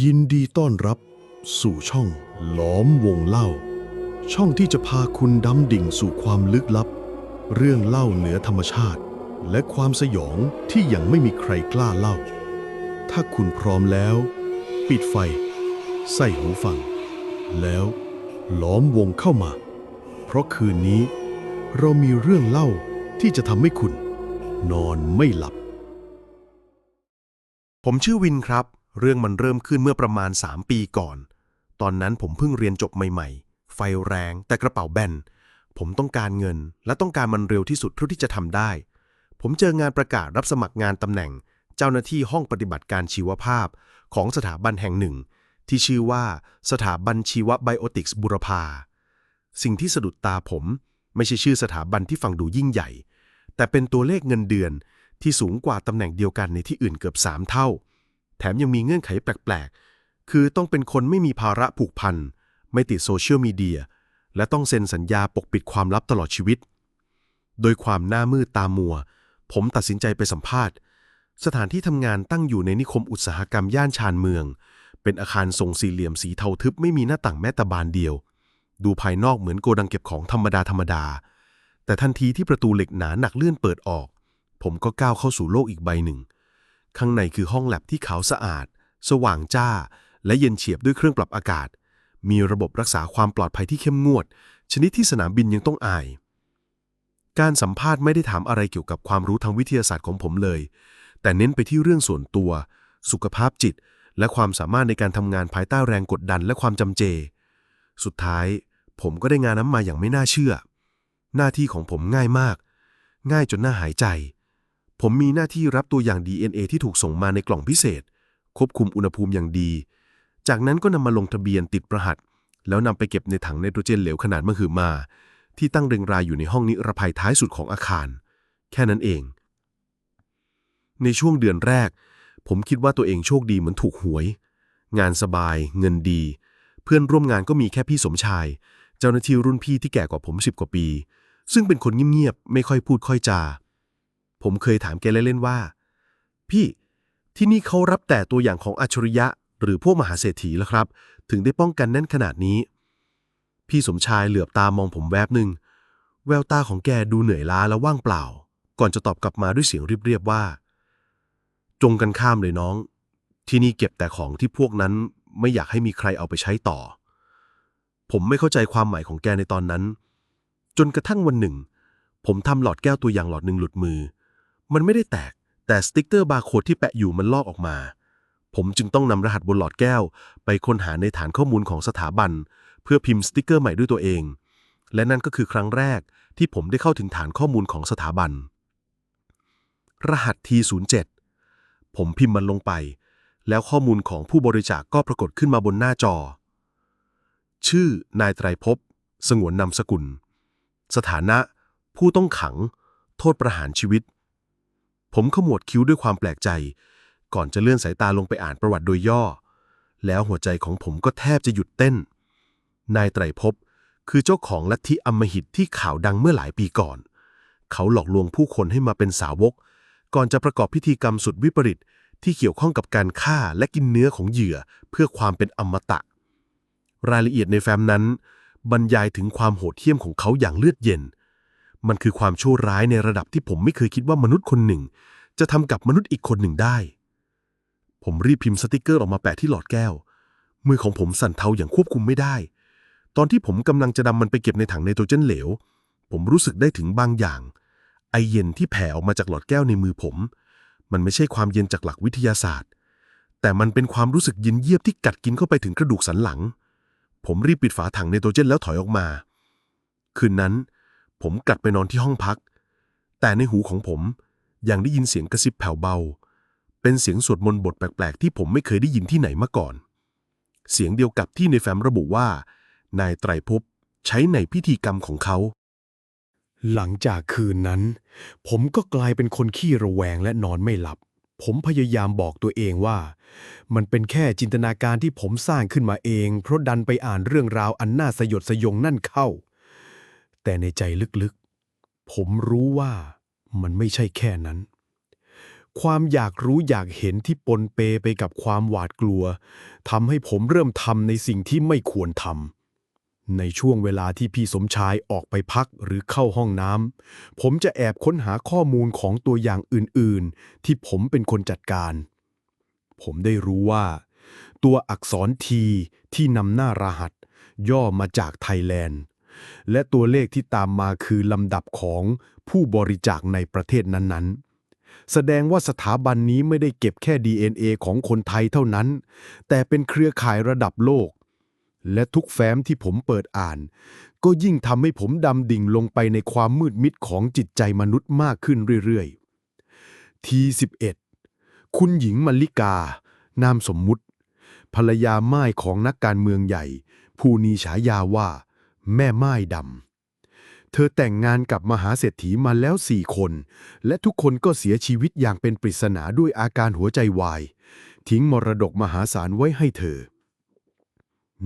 ยินดีต้อนรับสู่ช่องล้อมวงเล่า ช่องที่จะพาคุณดำดิ่งสู่ความลึกลับ เรื่องเล่าเหนือธรรมชาติ และความสยองที่ยังไม่มีใครกล้าเล่า ถ้าคุณพร้อมแล้ว ปิดไฟ ใส่หูฟัง แล้วล้อมวงเข้ามา เพราะคืนนี้ เรามีเรื่องเล่าที่จะทำให้คุณ นอนไม่หลับ ผมชื่อวินครับ เรื่องมันเริ่มขึ้นเมื่อประมาณ 3 ปีก่อน ตอนนั้นผมเพิ่งเรียนจบใหม่ๆ ไฟแรงแต่กระเป๋าแบน ผมต้องการเงิน และต้องการมันเร็วที่สุดเท่าที่จะทำได้ ผมเจองานประกาศรับสมัครงานตำแหน่ง เจ้าหน้าที่ห้องปฏิบัติการชีวภาพ ของสถาบันแห่งหนึ่ง ที่ชื่อว่าสถาบันชีวไบโอติกส์บุรพา สิ่งที่สะดุดตาผม ไม่ใช่ชื่อสถาบันที่ฟังดูยิ่งใหญ่ แต่เป็นตัวเลขเงินเดือนที่สูงกว่าตำแหน่งเดียวกันในที่อื่นเกือบ3เท่า แถมยังมีเงื่อนไขแปลกๆ คือต้องเป็นคนไม่มีภาระผูกพัน ไม่ติดโซเชียลมีเดีย และต้องเซ็นสัญญาปกปิดความลับตลอดชีวิต โดยความหน้ามืดตามัว ผมตัดสินใจไปสัมภาษณ์ สถานที่ทำงานตั้งอยู่ในนิคมอุตสาหกรรมย่านชานเมือง เป็นอาคารทรงสี่เหลี่ยมสีเทาทึบไม่มีหน้าต่างแม้แต่บานเดียว ดูภายนอกเหมือนโกดังเก็บของธรรมดาธรรมดา แต่ทันทีที่ประตูเหล็กหนาหนักเลื่อนเปิดออก ผมก็ก้าวเข้าสู่โลกอีกใบหนึ่ง ข้างในคือห้องแลบที่ขาวสะอาด สว่างจ้า และเย็นเฉียบด้วยเครื่องปรับอากาศ มีระบบรักษาความปลอดภัยที่เข้มงวด ชนิดที่สนามบินยังต้องอาย การสัมภาษณ์ไม่ได้ถามอะไรเกี่ยวกับความรู้ทางวิทยาศาสตร์ของผมเลย แต่เน้นไปที่เรื่องส่วนตัว สุขภาพจิต และความสามารถในการทำงานภายใต้แรงกดดันและความจำเจ สุดท้าย ผมก็ได้งานนั้นมาอย่างไม่น่าเชื่อ หน้าที่ของผมง่ายมาก ง่ายจนน่าหายใจ ผมมีหน้าที่รับตัวอย่าง DNA ที่ถูกส่งมาในกล่องพิเศษ ควบคุมอุณหภูมิอย่างดี จากนั้นก็นำมาลงทะเบียนติดประหัตแล้วนำไปเก็บในถังไนโตรเจนเหลวขนาดมหึมา ที่ตั้งเรียงรายอยู่ในห้องนิรภัยท้ายสุดของอาคาร แค่นั้นเอง ในช่วงเดือนแรก ผมคิดว่าตัวเองโชคดีเหมือนถูกหวย งานสบาย เงินดี เพื่อนร่วมงานก็มีแค่พี่สมชาย เจ้าหน้าที่รุ่นพี่ที่แก่กว่าผมสิบกว่าปี ซึ่งเป็นคนเงียบๆไม่ค่อยพูดค่อยจา ผมเคยถามแกเล่นๆว่า พี่ที่นี่เขารับแต่ตัวอย่างของอัจฉริยะ หรือพวกมหาเศรษฐีแล้วครับ ถึงได้ป้องกันแน่นขนาดนี้ พี่สมชายเหลือบตามองผมแวบหนึ่งแววตาของแกดูเหนื่อยล้าและว่างเปล่า ก่อนจะตอบกลับมาด้วยเสียงเรียบๆว่า จงกันข้ามเลยน้อง ที่นี่เก็บแต่ของที่พวกนั้นไม่อยากให้มีใครเอาไปใช้ต่อ ผมไม่เข้าใจความหมายของแกในตอนนั้น จนกระทั่งวันหนึ่ง ผมทำหลอดแก้วตัวอย่างหลอดหนึ่งหลุดมือ มันไม่ได้แตก แต่สติ๊กเกอร์บาร์โค้ดที่แปะอยู่มันลอกออกมา ผมจึงต้องนำรหัสบนหลอดแก้ว ไปค้นหาในฐานข้อมูลของสถาบัน เพื่อพิมพ์สติ๊กเกอร์ใหม่ด้วยตัวเอง และนั่นก็คือครั้งแรกที่ผมได้เข้าถึงฐานข้อมูลของสถาบัน รหัส T07 ผมพิมพ์มันลงไป แล้วข้อมูลของผู้บริจาคก็ปรากฏขึ้นมาบนหน้าจอ ชื่อนายไตรภพสงวนนามสกุล สถานะ ผู้ต้องขัง โทษประหารชีวิต ผมขมวดคิ้วด้วยความแปลกใจ ก่อนจะเลื่อนสายตาลงไปอ่านประวัติโดยย่อ แล้วหัวใจของผมก็แทบจะหยุดเต้น นายไตรภพคือเจ้าของลัทธิอมหิตที่ข่าวดังเมื่อหลายปีก่อน เขาหลอกลวงผู้คนให้มาเป็นสาวก ก่อนจะประกอบพิธีกรรมสุดวิปริตที่เกี่ยวข้องกับการฆ่าและกินเนื้อของเหยื่อเพื่อความเป็นอมตะ รายละเอียดในแฟ้มนั้น บรรยายถึงความโหดเหี้ยมของเขาอย่างเลือดเย็น มันคือความชั่วร้ายในระดับที่ผมไม่เคยคิดว่ามนุษย์คนหนึ่ง จะทำกับมนุษย์อีกคนหนึ่งได้ ผมรีบพิมพ์สติกเกอร์ออกมาแปะที่หลอดแก้ว มือของผมสั่นเทาอย่างควบคุมไม่ได้ ตอนที่ผมกำลังจะนำมันไปเก็บในถังไนโตรเจนเหลว ผมรู้สึกได้ถึงบางอย่าง ไอเย็นที่แผ่ออกมาจากหลอดแก้วในมือผม มันไม่ใช่ความเย็นจากหลักวิทยาศาสตร์ แต่มันเป็นความรู้สึกเย็นเยียบที่กัดกินเข้าไปถึงกระดูกสันหลัง ผมรีบปิดฝาถังไนโตรเจนแล้วถอยออกมา คืนนั้น ผมกลับไปนอนที่ห้องพัก แต่ในหูของผมยังได้ยินเสียงกระซิบแผ่วเบา เป็นเสียงสวดมนต์บทแปลกๆ ที่ผมไม่เคยได้ยินที่ไหนมาก่อน เสียงเดียวกับที่ในแฟ้มระบุว่า นายไตรภพใช้ในพิธีกรรมของเขา หลังจากคืนนั้น ผมก็กลายเป็นคนขี้ระแวงและนอนไม่หลับ ผมพยายามบอกตัวเองว่า มันเป็นแค่จินตนาการที่ผมสร้างขึ้นมาเอง เพราะดันไปอ่านเรื่องราวอันน่าสยดสยองนั่นเข้า แต่ในใจลึกๆ ผมรู้ว่ามันไม่ใช่แค่นั้น ความอยากรู้อยากเห็นที่ปนเปไปกับความหวาดกลัวทำให้ผมเริ่มทำในสิ่งที่ไม่ควรทำในช่วงเวลาที่พี่สมชายออกไปพักหรือเข้าห้องน้ำผมจะแอบค้นหาข้อมูลของตัวอย่างอื่นๆ ที่ผมเป็นคนจัดการ ผมได้รู้ว่า ตัวอักษรทีที่นำหน้ารหัส ย่อมาจากไทยแลนด์ และตัวเลขที่ตามมาคือลำดับของผู้บริจาคในประเทศนั้นๆ แสดงว่าสถาบันนี้ไม่ได้เก็บแค่ DNA ของคนไทยเท่านั้น แต่เป็นเครือข่ายระดับโลก และทุกแฟ้มที่ผมเปิดอ่าน ก็ยิ่งทำให้ผมดำดิ่งลงไปในความมืดมิดของจิตใจมนุษย์มากขึ้นเรื่อยๆที11คุณหญิงมลิกา นามสมมุติภรรยาไม้ของนักการเมืองใหญ่ ผู้นีฉายาว่า แม่ไม้ดำ เธอแต่งงานกับมหาเศรษฐีมาแล้วสี่คน และทุกคนก็เสียชีวิตอย่างเป็นปริศนาด้วยอาการหัวใจวาย ทิ้งมรดกมหาศาลไว้ให้เธอ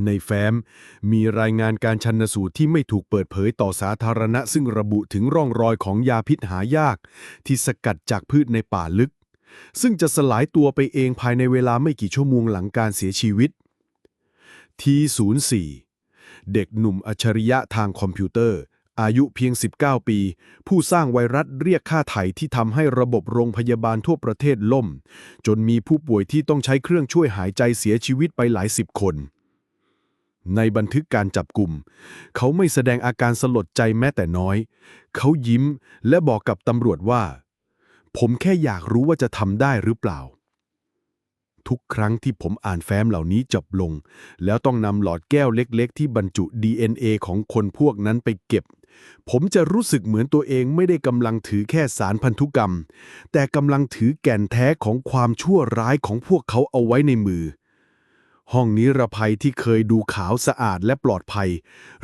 ในแฟ้ม มีรายงานการชันสูตรที่ไม่ถูกเปิดเผยต่อสาธารณะ ซึ่งระบุถึงร่องรอยของยาพิษหายาก ที่สกัดจากพืชในป่าลึก ซึ่งจะสลายตัวไปเองภายในเวลาไม่กี่ชั่วโมงหลังการเสียชีวิตที04 เด็กหนุ่มอัจฉริยะทางคอมพิวเตอร์ อายุเพียง 19 ปี ผู้สร้างไวรัสเรียกค่าไถ่ที่ทำให้ระบบโรงพยาบาลทั่วประเทศล่ม จนมีผู้ป่วยที่ต้องใช้เครื่องช่วยหายใจเสียชีวิตไปหลายสิบคน ในบันทึกการจับกลุ่ม เขาไม่แสดงอาการสลดใจแม้แต่น้อย เขายิ้มและบอกกับตำรวจว่า ผมแค่อยากรู้ว่าจะทำได้หรือเปล่า ทุกครั้งที่ผมอ่านแฟ้มเหล่านี้จบลง แล้วต้องนำหลอดแก้วเล็กๆ ที่บรรจุ DNA ของคนพวกนั้นไปเก็บ ผมจะรู้สึกเหมือนตัวเองไม่ได้กำลังถือแค่สารพันธุกรรม แต่กำลังถือแก่นแท้ของความชั่วร้ายของพวกเขาเอาไว้ในมือ ห้องนิรภัยที่เคยดูขาวสะอาดและปลอดภัย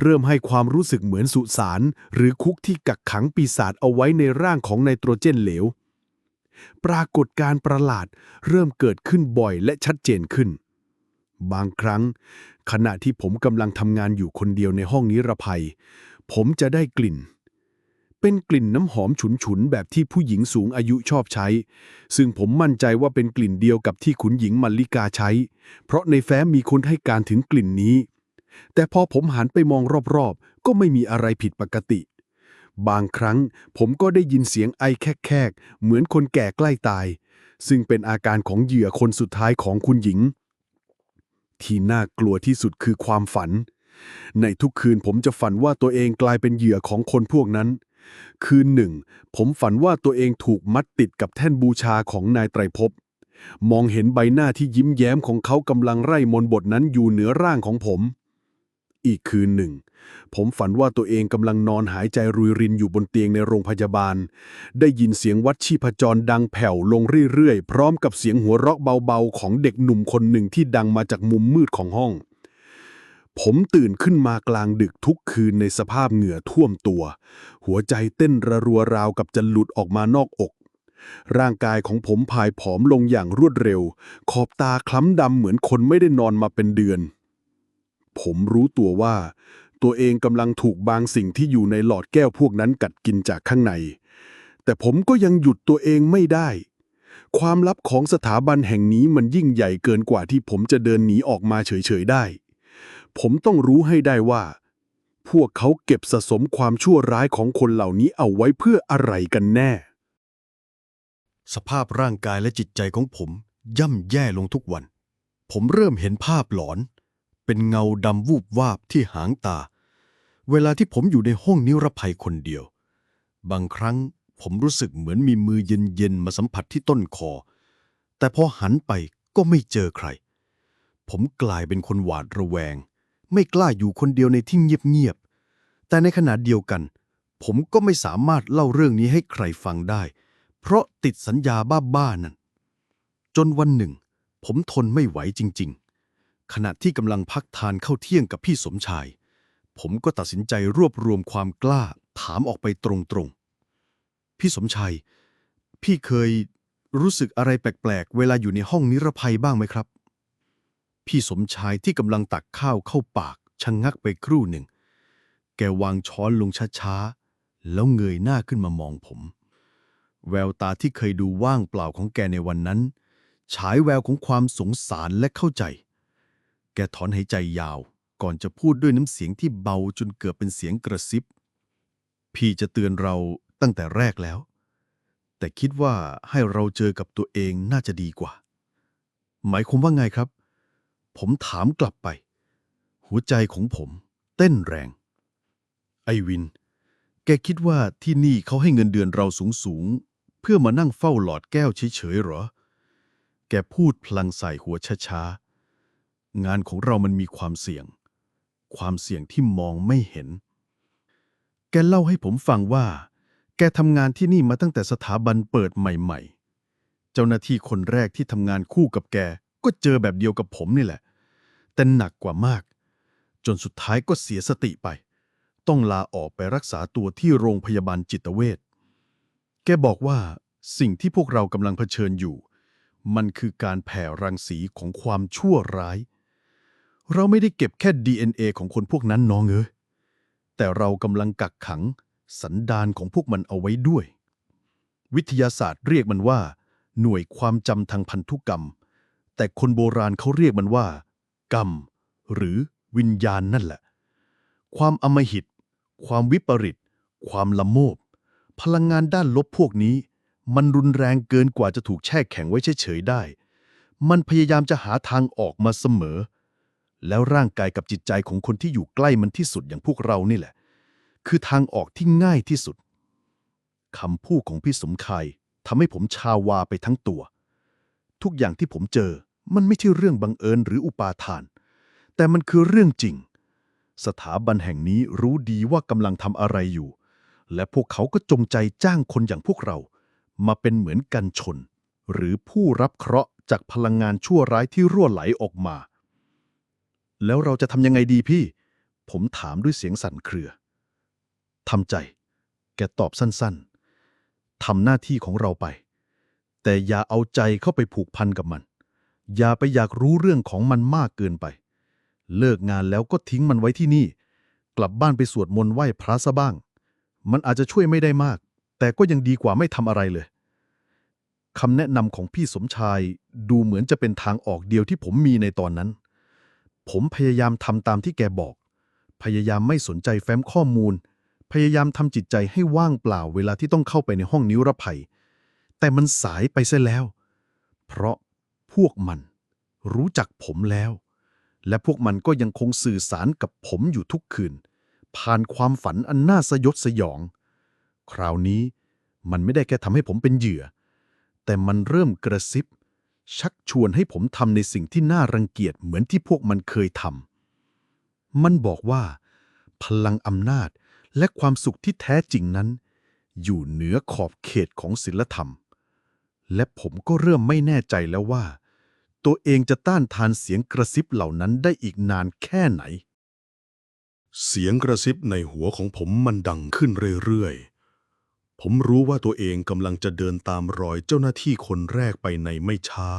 เริ่มให้ความรู้สึกเหมือนสุสานหรือคุกที่กักขังปีศาจเอาไว้ในร่างของไนโตรเจนเหลว ปรากฏการประหลาดเริ่มเกิดขึ้นบ่อยและชัดเจนขึ้น บางครั้ง ขณะที่ผมกำลังทำงานอยู่คนเดียวในห้องนิรภัย ผมจะได้กลิ่น เป็นกลิ่นน้ำหอมฉุนๆ แบบที่ผู้หญิงสูงอายุชอบใช้ ซึ่งผมมั่นใจว่าเป็นกลิ่นเดียวกับที่ขุนหญิงมัลลิกาใช้ เพราะในแฟ้มมีคนให้การถึงกลิ่นนี้ แต่พอผมหันไปมองรอบๆ ก็ไม่มีอะไรผิดปกติ บางครั้งผมก็ได้ยินเสียงไอแคกๆ เหมือนคนแก่ใกล้ตาย ซึ่งเป็นอาการของเหยื่อคนสุดท้ายของคุณหญิง ที่น่ากลัวที่สุดคือความฝัน ในทุกคืนผมจะฝันว่าตัวเองกลายเป็นเหยื่อของคนพวกนั้น คืนหนึ่ง ผมฝันว่าตัวเองถูกมัดติดกับแท่นบูชาของนายไตรภพมองเห็นใบหน้าที่ยิ้มแย้มของเขากำลังไร่มนบทนั้นอยู่เหนือร่างของผม อีกคืนหนึ่ง ผมฝันว่าตัวเองกำลังนอนหายใจรุยรินอยู่บนเตียงในโรงพยาบาล ได้ยินเสียงวัดชีพจรดังแผ่วลงเรื่อยๆ พร้อมกับเสียงหัวเราะเบาๆ ของเด็กหนุ่มคนหนึ่งที่ดังมาจากมุมมืดของห้อง ผมตื่นขึ้นมากลางดึกทุกคืนในสภาพเหงื่อท่วมตัว หัวใจเต้นระรัวราวกับจะหลุดออกมานอกอกร่างกายของผมพายผอมลงอย่างรวดเร็ว ขอบตาคล้ำดำเหมือนคนไม่ได้นอนมาเป็นเดือน ผมรู้ตัวว่า ตัวเองกำลังถูกบางสิ่งที่อยู่ในหลอดแก้วพวกนั้นกัดกินจากข้างใน แต่ผมก็ยังหยุดตัวเองไม่ได้ ความลับของสถาบันแห่งนี้มันยิ่งใหญ่เกินกว่าที่ผมจะเดินหนีออกมาเฉยๆได้ ผมต้องรู้ให้ได้ว่า พวกเขาเก็บสะสมความชั่วร้ายของคนเหล่านี้เอาไว้เพื่ออะไรกันแน่ สภาพร่างกายและจิตใจของผมย่ำแย่ลงทุกวัน ผมเริ่มเห็นภาพหลอน เป็นเงาดำวูบวาบที่หางตา เวลาที่ผมอยู่ในห้องนิรภัยคนเดียว บางครั้งผมรู้สึกเหมือนมีมือเย็นๆมาสัมผัสที่ต้นคอ แต่พอหันไปก็ไม่เจอใคร ผมกลายเป็นคนหวาดระแวง ไม่กล้าอยู่คนเดียวในที่เงียบๆแต่ในขณะเดียวกัน ผมก็ไม่สามารถเล่าเรื่องนี้ให้ใครฟังได้ เพราะติดสัญญาบ้าๆนั่นจนวันหนึ่ง ผมทนไม่ไหวจริง ๆ ขณะที่กำลังพักทานข้าวเที่ยงกับพี่สมชาย ผมก็ตัดสินใจรวบรวมความกล้าถามออกไปตรงๆ พี่สมชาย พี่เคยรู้สึกอะไรแปลกๆ เวลาอยู่ในห้องนิรภัยบ้างไหมครับ พี่สมชายที่กำลังตักข้าวเข้าปากชะงงักไปครู่หนึ่ง แกวางช้อนลงช้าๆ แล้วเงยหน้าขึ้นมามองผม แววตาที่เคยดูว่างเปล่าของแกในวันนั้น ฉายแววของความสงสารและเข้าใจ กถอนหายใจยาว ก่อนจะพูดด้วยน้ำเสียงที่เบาจนเกือบเป็นเสียงกระซิบ พี่จะเตือนเราตั้งแต่แรกแล้ว แต่คิดว่าให้เราเจอกับตัวเองน่าจะดีกว่า หมายความว่าไงครับ ผมถามกลับไป หัวใจของผมเต้นแรง ไอวิน แกคิดว่าที่นี่เขาให้เงินเดือนเราสูงสูงๆเพื่อมานั่งเฝ้าหลอดแก้วเฉยๆเหรอ แกพูดพลังใส่หัวช้าๆ งานของเรามันมีความเสี่ยง ความเสี่ยงที่มองไม่เห็น แกเล่าให้ผมฟังว่า แกทำงานที่นี่มาตั้งแต่สถาบันเปิดใหม่ ๆ เจ้าหน้าที่คนแรกที่ทำงานคู่กับแก ก็เจอแบบเดียวกับผมนี่แหละ แต่หนักกว่ามาก จนสุดท้ายก็เสียสติไป ต้องลาออกไปรักษาตัวที่โรงพยาบาลจิตเวช แกบอกว่าสิ่งที่พวกเรากำลังเผชิญอยู่ มันคือการแผ่รังสีของความชั่วร้าย เราไม่ได้เก็บแค่ DNA ของคนพวกนั้นน้องเอ้ยแต่เรากำลังกักขังสันดานของพวกมันเอาไว้ด้วย วิทยาศาสตร์เรียกมันว่า หน่วยความจำทางพันธุกรรม แต่คนโบราณเขาเรียกมันว่า กรรม หรือวิญญาณนั่นแหละ ความอมหิต ความวิปริต ความละโมบ พลังงานด้านลบพวกนี้ มันรุนแรงเกินกว่าจะถูกแช่แข็งไว้เฉยๆได้ มันพยายามจะหาทางออกมาเสมอ แล้วร่างกายกับจิตใจของคนที่อยู่ใกล้มันที่สุดอย่างพวกเรานี่แหละ คือทางออกที่ง่ายที่สุดคำพูดของพี่สมชายทำให้ผมชาวาไปทั้งตัว ทุกอย่างที่ผมเจอมันไม่ใช่เรื่องบังเอิญหรืออุปาทาน แต่มันคือเรื่องจริง สถาบันแห่งนี้รู้ดีว่ากำลังทำอะไรอยู่ และพวกเขาก็จงใจจ้างคนอย่างพวกเรา มาเป็นเหมือนกันชน หรือผู้รับเคราะห์จากพลังงานชั่วร้ายที่รั่วไหลออกมา แล้วเราจะทำยังไงดีพี่ ผมถามด้วยเสียงสั่นเครือ ทำใจ แกตอบสั้นๆ ทำหน้าที่ของเราไป แต่อย่าเอาใจเข้าไปผูกพันกับมัน อย่าไปอยากรู้เรื่องของมันมากเกินไป เลิกงานแล้วก็ทิ้งมันไว้ที่นี่ กลับบ้านไปสวดมนต์ไหว้พระซะบ้าง มันอาจจะช่วยไม่ได้มาก แต่ก็ยังดีกว่าไม่ทำอะไรเลยคำแนะนำของพี่สมชายดูเหมือนจะเป็นทางออกเดียวที่ผมมีในตอนนั้น ผมพยายามทำตามที่แกบอก พยายามไม่สนใจแฟ้มข้อมูล พยายามทำจิตใจให้ว่างเปล่าเวลาที่ต้องเข้าไปในห้องนิรภัย แต่มันสายไปเสียแล้ว เพราะพวกมันรู้จักผมแล้ว และพวกมันก็ยังคงสื่อสารกับผมอยู่ทุกคืน ผ่านความฝันอันน่าสยดสยอง คราวนี้มันไม่ได้แค่ทำให้ผมเป็นเหยื่อ แต่มันเริ่มกระซิบ ชักชวนให้ผมทำในสิ่งที่น่ารังเกียจเหมือนที่พวกมันเคยทำ มันบอกว่า พลังอำนาจและความสุขที่แท้จริงนั้น อยู่เหนือขอบเขตของศีลธรรม และผมก็เริ่มไม่แน่ใจแล้วว่า ตัวเองจะต้านทานเสียงกระซิบเหล่านั้นได้อีกนานแค่ไหน เสียงกระซิบในหัวของผมมันดังขึ้นเรื่อยๆ ผมรู้ว่าตัวเองกำลังจะเดินตามรอยเจ้าหน้าที่คนแรกไปในไม่ช้า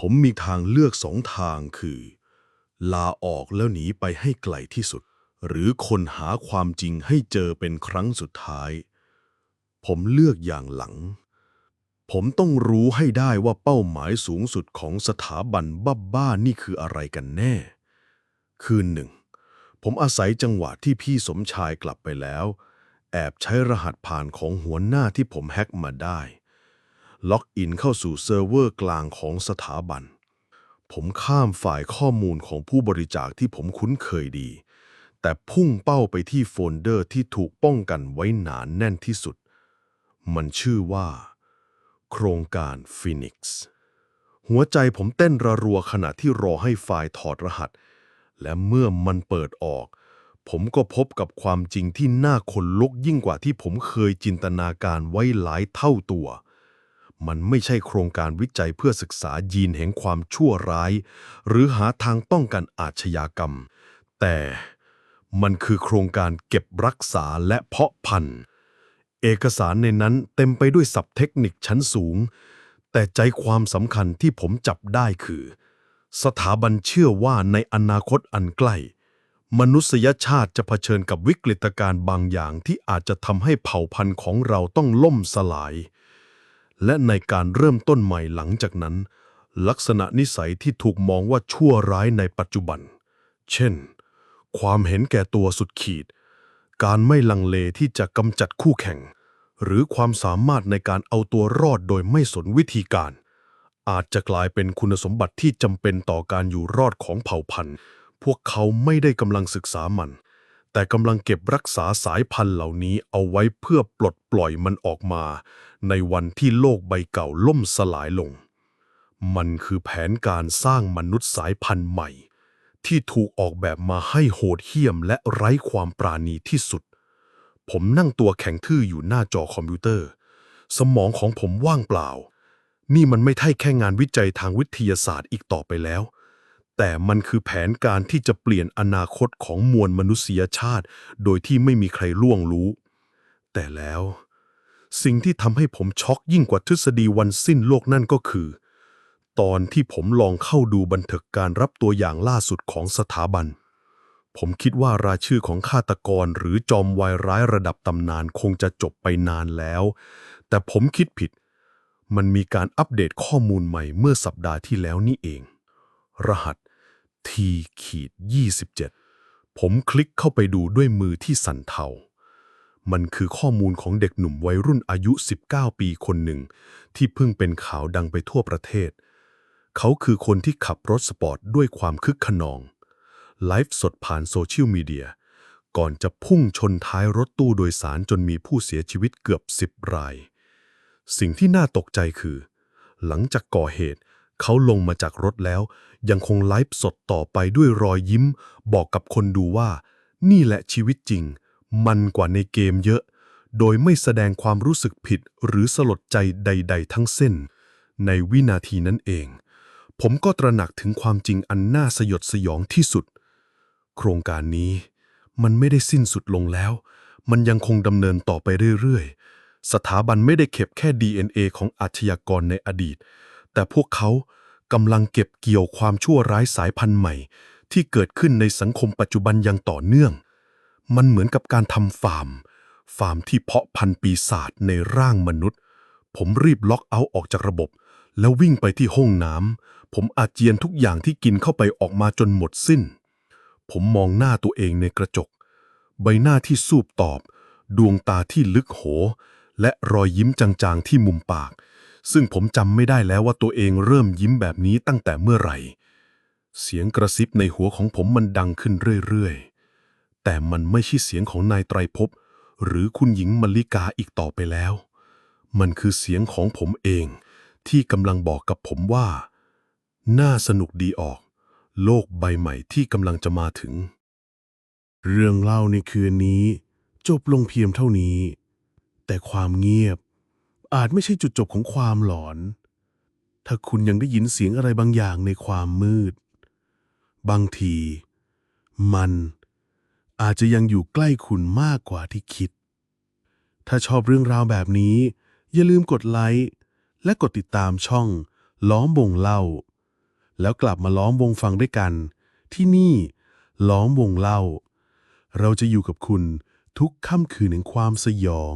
ผมมีทางเลือกสองทางคือ ลาออกแล้วหนีไปให้ไกลที่สุด หรือคนหาความจริงให้เจอเป็นครั้งสุดท้าย ผมเลือกอย่างหลัง ผมต้องรู้ให้ได้ว่าเป้าหมายสูงสุดของสถาบันบ้าบ้าๆนี่คืออะไรกันแน่ คืนหนึ่ง ผมอาศัยจังหวะที่พี่สมชายกลับไปแล้ว แอบใช้รหัสผ่านของหัวหน้าที่ผมแฮ็กมาได้ ล็อกอินเข้าสู่เซิร์ฟเวอร์กลางของสถาบัน ผมข้ามฝ่ายข้อมูลของผู้บริจาคที่ผมคุ้นเคยดี แต่พุ่งเป้าไปที่โฟลเดอร์ที่ถูกป้องกันไว้หนานแน่นที่สุด มันชื่อว่า โครงการฟินิกซ์หัวใจผมเต้นระรัวขณะที่รอให้ไฟล์ถอดรหัส และเมื่อมันเปิดออก ผมก็พบกับความจริงที่น่าขนลุกยิ่งกว่าที่ผมเคยจินตนาการไว้หลายเท่าตัว มันไม่ใช่โครงการวิจัยเพื่อศึกษายีนแห่งความชั่วร้าย หรือหาทางป้องกันอาชญากรรม แต่มันคือโครงการเก็บรักษาและเพาะพันธุ์ เอกสารในนั้นเต็มไปด้วยศัพท์เทคนิคชั้นสูง แต่ใจความสำคัญที่ผมจับได้คือ สถาบันเชื่อว่าในอนาคตอันใกล้ มนุษยชาติจะเผชิญกับวิกฤตการณ์บางอย่างที่อาจจะทำให้เผ่าพันธุ์ของเราต้องล่มสลาย และในการเริ่มต้นใหม่หลังจากนั้น ลักษณะนิสัยที่ถูกมองว่าชั่วร้ายในปัจจุบัน เช่น ความเห็นแก่ตัวสุดขีด การไม่ลังเลที่จะกำจัดคู่แข่ง หรือความสามารถในการเอาตัวรอดโดยไม่สนวิธีการ อาจจะกลายเป็นคุณสมบัติที่จำเป็นต่อการอยู่รอดของเผ่าพันธุ์ พวกเขาไม่ได้กำลังศึกษามัน แต่กำลังเก็บรักษาสายพันธุ์เหล่านี้เอาไว้เพื่อปลดปล่อยมันออกมา ในวันที่โลกใบเก่าล่มสลายลง มันคือแผนการสร้างมนุษย์สายพันธุ์ใหม่ ที่ถูกออกแบบมาให้โหดเหี้ยมและไร้ความปราณีที่สุด ผมนั่งตัวแข็งทื่ออยู่หน้าจอคอมพิวเตอร์ สมองของผมว่างเปล่า นี่มันไม่ใช่แค่งานวิจัยทางวิทยาศาสตร์อีกต่อไปแล้ว แต่มันคือแผนการที่จะเปลี่ยนอนาคตของมวลมนุษยชาติ โดยที่ไม่มีใครล่วงรู้ แต่แล้ว สิ่งที่ทำให้ผมช็อกยิ่งกว่าทฤษฎีวันสิ้นโลกนั่นก็คือ ตอนที่ผมลองเข้าดูบันทึกการรับตัวอย่างล่าสุดของสถาบัน ผมคิดว่ารายชื่อของฆาตกรหรือจอมวายร้ายระดับตำนานคงจะจบไปนานแล้ว แต่ผมคิดผิด มันมีการอัปเดตข้อมูลใหม่เมื่อสัปดาห์ที่แล้วนี่เอง รหัส T ขีด27 ผมคลิกเข้าไปดูด้วยมือที่สั่นเทา มันคือข้อมูลของเด็กหนุ่มวัยรุ่นอายุ 19 ปีคนหนึ่ง ที่เพิ่งเป็นข่าวดังไปทั่วประเทศ เขาคือคนที่ขับรถสปอร์ตด้วยความคึกขนอง ไลฟ์สดผ่านโซเชียลมีเดีย ก่อนจะพุ่งชนท้ายรถตู้โดยสารจนมีผู้เสียชีวิตเกือบ 10 ราย สิ่งที่น่าตกใจคือ หลังจากก่อเหตุเเขาลงมาจากรถแล้ว ยังคงไลฟ์สดต่อไปด้วยรอยยิ้ม บอกกับคนดูว่า นี่แหละชีวิตจริง มันกว่าในเกมเยอะ โดยไม่แสดงความรู้สึกผิดหรือสลดใจใด ๆ ทั้งสิ้น ในวินาทีนั้นเอง ผมก็ตระหนักถึงความจริงอันน่าสยดสยองที่สุด โครงการนี้ มันไม่ได้สิ้นสุดลงแล้ว มันยังคงดำเนินต่อไปเรื่อยๆสถาบันไม่ได้เก็บแค่ DNA ของอาชญากรในอดีต แต่พวกเขากำลังเก็บเกี่ยวความชั่วร้ายสายพันธุ์ใหม่ ที่เกิดขึ้นในสังคมปัจจุบันอย่างต่อเนื่อง มันเหมือนกับการทำฟาร์ม ฟาร์มที่เพาะพันธุ์ปีศาจในร่างมนุษย์ ผมรีบล็อกเอาออกจากระบบ แล้ววิ่งไปที่ห้องน้ำ ผมอาเจียนทุกอย่างที่กินเข้าไปออกมาจนหมดสิ้น ผมมองหน้าตัวเองในกระจก ใบหน้าที่สูบตอบ ดวงตาที่ลึกโห และรอยยิ้มจางๆที่มุมปาก ซึ่งผมจำไม่ได้แล้วว่าตัวเองเริ่มยิ้มแบบนี้ตั้งแต่เมื่อไหร่ เสียงกระซิบในหัวของผมมันดังขึ้นเรื่อยๆ แต่มันไม่ใช่เสียงของนายไตรภพหรือคุณหญิงมลลิกาอีกต่อไปแล้ว มันคือเสียงของผมเอง ที่กำลังบอกกับผมว่า น่าสนุกดีออก โลกใบใหม่ที่กำลังจะมาถึง เรื่องเล่าในคืนนี้ จบลงเพียงเท่านี้ แต่ความเงียบ อาจไม่ใช่จุดจบของความหลอน ถ้าคุณยังได้ยินเสียงอะไรบางอย่างในความมืด บางที มันอาจจะยังอยู่ใกล้คุณมากกว่าที่คิด ถ้าชอบเรื่องราวแบบนี้ อย่าลืมกดไลค์และกดติดตามช่อง ล้อมวงเล่า แล้วกลับมาล้อมวงฟังด้วยกัน ที่นี่ ล้อมวงเล่า เราจะอยู่กับคุณทุกค่ำคืนแห่งความสยอง